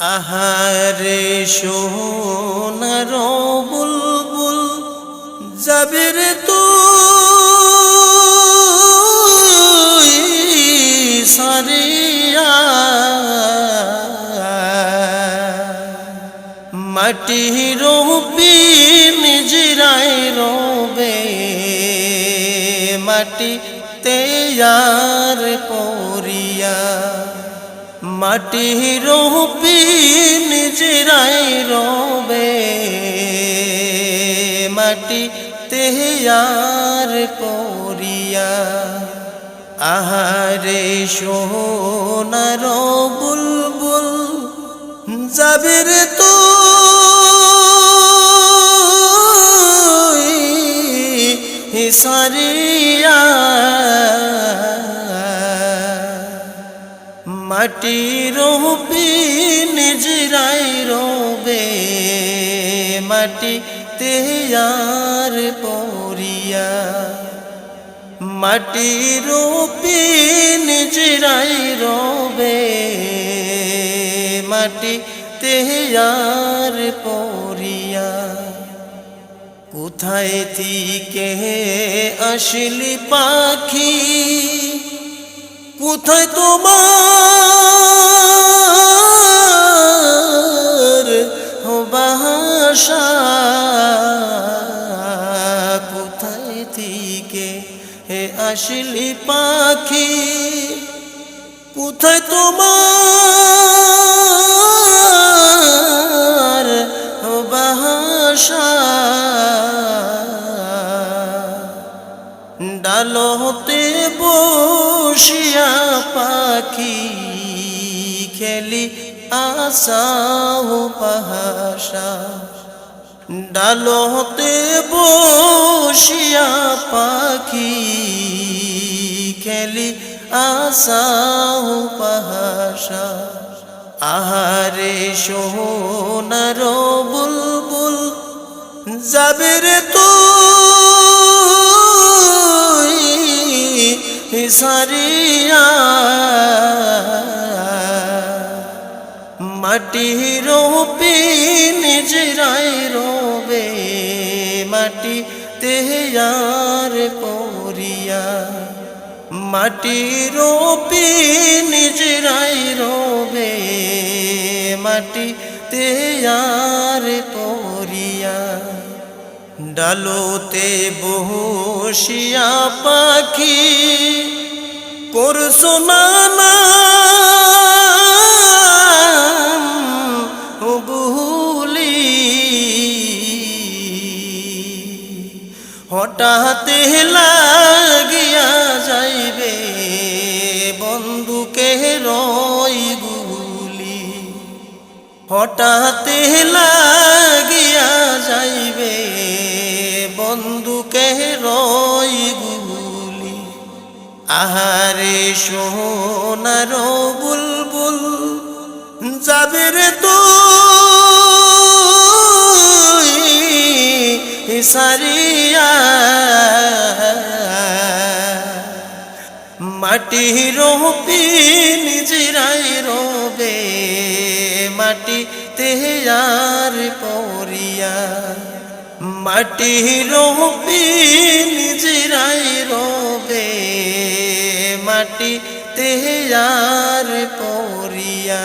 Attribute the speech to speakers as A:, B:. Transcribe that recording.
A: আহারে সোনার বুলবুল যাবে রে সারিয়া। মাটি রূপি নিজরাই রবে। মাটি তেয়ার পরিয়া মাটি রূপি নিজরাই রবে। মাটি তেয়ার পরিয়া আহারে সোনার বুলবুল যাবে রে তুই সারিয়া মাটি রূপি নিজরাই রবে। মাটি তেয়ার পরিয়া মাটি রূপি নিজরাই রবে। মাটি তেয়ার পরিয়া কোথায় থেকে আসলি পাখি? কোথায় তোমার বাসা কোথায় থেকে হে আসলি পাখি? কোথায় তোমার ডালতে বসিয়া পাখি খেলি আসাও পাহাসা। ডালতে বসিয়া পাখি খেলি আসাও পাহাসা। আহারে সোনার বুলবুল যাবে রে তুই সারিয়া, মাটি রূপি নিজরাই রবে, মাটি তেয়ার পরিয়া মাটি রূপি নিজরাই রবে, মাটি তেয়ার পরিয়া ডালোতে বসিয়া পাখি করছ বুলি হঠাৎ লাগিয়া যাইবে বন্ধুকে রই গুলি। হঠাৎ লাগিয়া আহারে সোনার বুলবুল যাবে তুই সারিয়া। মাটি রূপি নিজরাই রবে মাটি তেয়ার পরিয়া মাটি রূপি নিজরাই মাটি তেহার পরিয়া